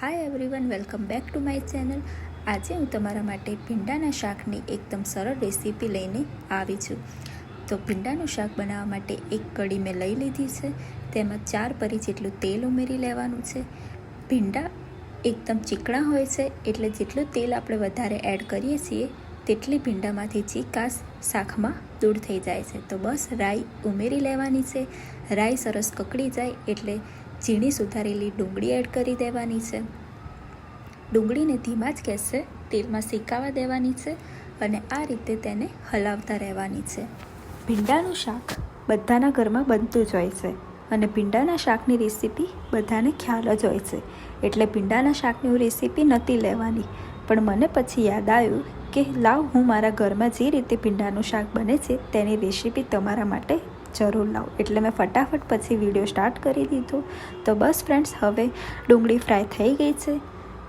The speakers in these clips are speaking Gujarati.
Hi everyone welcome back to my channel આજે હું તમારા માટે ભીંડાના શાકની એકદમ સરળ રેસીપી લઈને આવી છું. તો ભીંડાનું શાક બનાવવા માટે એક કઢી મેં લઈ લીધી છે. તેમાં ચાર પરી જેટલું તેલ ઉમેરી લેવાનું છે. ભીંડા એકદમ ચીકણા હોય છે, એટલે જેટલું તેલ આપણે વધારે એડ કરીએ છીએ, તેટલી ભીંડામાંથી ચીકાશ શાકમાં દૂર થઈ જાય છે. તો બસ રાઈ ઉમેરી લેવાની છે. રાઈ સરસ કકડી જાય, એટલે ઝીણી સુધારેલી ડુંગળી એડ કરી દેવાની છે. ડુંગળીને ધીમા જ ગેસે તેલમાં શેકાવા દેવાની છે અને આ રીતે તેને હલાવતા રહેવાની છે. ભીંડાનું શાક બધાના ઘરમાં બનતું જ હોય છે અને ભીંડાના શાકની રેસીપી બધાને ખ્યાલ જ હોય છે. એટલે ભીંડાના શાકની હું રેસીપી નહોતી લેવાની, પણ મને પછી યાદ આવ્યું કે લાવ હું મારા ઘરમાં જે રીતે ભીંડાનું શાક બને છે તેની રેસીપી તમારા માટે જરૂર લાવ. એટલે મેં ફટાફટ પછી વીડિયો સ્ટાર્ટ કરી દીધો. તો બસ ફ્રેન્ડ્સ હવે ડુંગળી ફ્રાય થઈ ગઈ છે.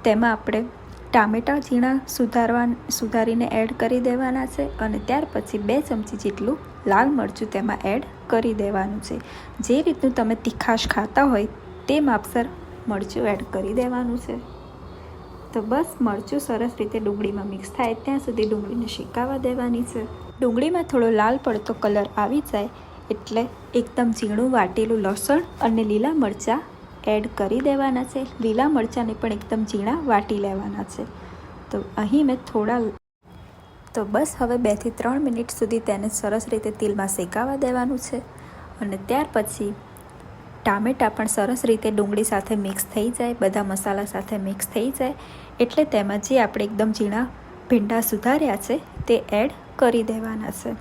તેમાં આપણે ટામેટાં ઝીણા સુધારવા સુધારીને એડ કરી દેવાના છે અને ત્યાર પછી બે ચમચી જેટલું લાલ મરચું તેમાં એડ કરી દેવાનું છે. જે રીતનું તમે તીખાશ ખાતા હોય તે માપસર મરચું એડ કરી દેવાનું છે. તો બસ મરચું સરસ રીતે ડુંગળીમાં મિક્સ થાય. ત્યાં સુધી ડુંગળીને શેકાવા દેવાની છે. ડુંગળીમાં થોડો લાલ પડતો કલર આવી જાય એટલે એકદમ ઝીણું વાટેલું લસણ અને લીલા મરચાં એડ કરી દેવાના છે. લીલા મરચાંને પણ એકદમ ઝીણા વાટી લેવાના છે. તો અહીં મેં થોડા તો બસ હવે બેથી ત્રણ મિનિટ સુધી તેને સરસ રીતે તેલમાં શેકાવા દેવાનું છે. અને ત્યાર પછી ટામેટાં પણ સરસ રીતે ડુંગળી સાથે મિક્સ થઈ જાય, બધા મસાલા સાથે મિક્સ થઈ જાય, એટલે તેમાં જે આપણે એકદમ ઝીણા ભીંડા સુધાર્યા છે તે એડ કરી દેવાના છે.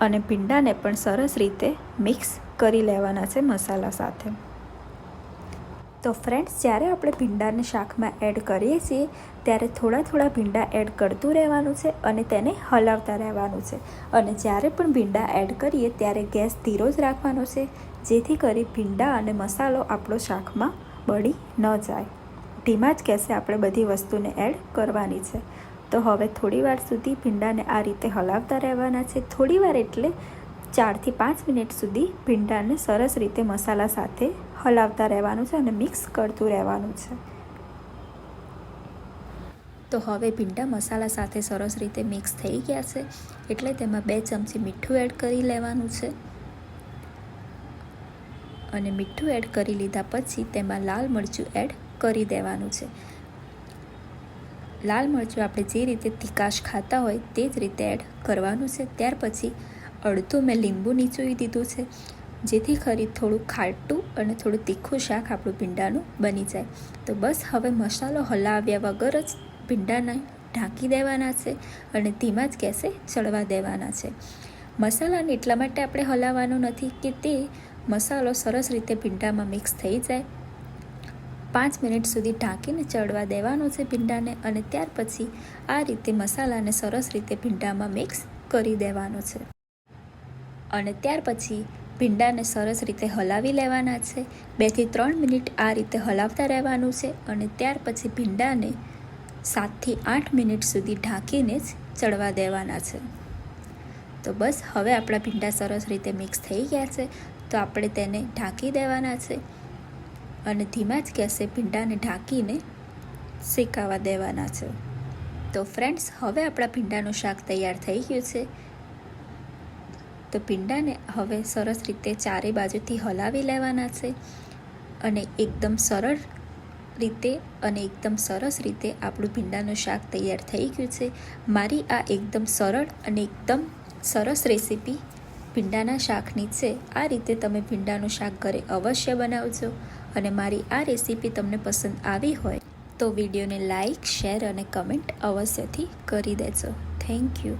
અને ભીંડાને પણ સરસ રીતે મિક્સ કરી લેવાના છે મસાલા સાથે. તો ફ્રેન્ડ્સ જ્યારે આપણે ભીંડાને શાકમાં એડ કરીએ છીએ, ત્યારે થોડા થોડા ભીંડા એડ કરતું રહેવાનું છે અને તેને હલાવતા રહેવાનું છે. અને જ્યારે પણ ભીંડા એડ કરીએ, ત્યારે ગેસ ધીરો જ રાખવાનો છે, જેથી કરી ભીંડા અને મસાલો આપણો શાકમાં બળી ન જાય. ધીમા જ ગેસે આપણે બધી વસ્તુને એડ કરવાની છે. તો હવે થોડી વાર સુધી ભીંડાને આ રીતે હલાવતા રહેવાના છે. થોડીવાર એટલે ચારથી પાંચ મિનિટ સુધી ભીંડાને સરસ રીતે મસાલા સાથે હલાવતા રહેવાનું છે અને મિક્સ કરતું રહેવાનું છે. તો હવે ભીંડા મસાલા સાથે સરસ રીતે મિક્સ થઈ ગયા છે. એટલે તેમાં બે ચમચી મીઠું એડ કરી લેવાનું છે. અને મીઠું એડ કરી લીધા પછી તેમાં લાલ મરચું એડ કરી દેવાનું છે. લાલ મરચું આપણે જે રીતે તીકાશ ખાતા હોય તે જ રીતે એડ કરવાનું છે. ત્યાર પછી અડધું મેં લીંબુ નીચોવી દીધું છે, જેથી ખરી થોડું ખાટું અને થોડું તીખું શાક આપણું ભીંડાનું બની જાય. તો બસ હવે મસાલો હલાવ્યા વગર જ ભીંડાને ઢાંકી દેવાના છે અને ધીમા જ ગેસે ચડવા દેવાના છે. મસાલાને એટલા માટે આપણે હલાવવાનો નથી કે તે મસાલો સરસ રીતે ભીંડામાં મિક્સ થઈ જાય. પાંચ મિનિટ સુધી ઢાંકીને ચડવા દેવાનો છે ભીંડાને અને ત્યાર પછી આ રીતે મસાલાને સરસ રીતે ભીંડામાં મિક્સ કરી દેવાનો છે. અને ત્યાર પછી ભીંડાને સરસ રીતે હલાવી લેવાના છે. બેથી ત્રણ મિનિટ આ રીતે હલાવતા રહેવાનું છે અને ત્યાર પછી ભીંડાને સાતથી આઠ મિનિટ સુધી ઢાંકીને જ ચડવા દેવાના છે. તો બસ, હવે આપણા ભીંડા સરસ રીતે મિક્સ થઈ ગયા છે. તો આપણે તેને ઢાંકી દેવાના છે. અને ધીમા જ ગેસે ભીંડાને ઢાંકીને શેકાવા દેવાના છે. તો ફ્રેન્ડ્સ હવે આપણા ભીંડાનું શાક તૈયાર થઈ ગયું છે. તો ભીંડાને હવે સરસ રીતે ચારે બાજુથી હલાવી લેવાના છે અને એકદમ સરળ રીતે અને એકદમ સરસ રીતે આપણું ભીંડાનું શાક તૈયાર થઈ ગયું છે. મારી આ એકદમ સરળ અને એકદમ સરસ રેસીપી ભીંડાના શાકની છે. આ રીતે તમે ભીંડાનું શાક ઘરે અવશ્ય બનાવજો. અને મારી આ રેસીપી તમને પસંદ આવી હોય, તો વિડીયોને લાઇક શેર અને કમેન્ટ અવશ્યથી કરી દેજો. Thank you.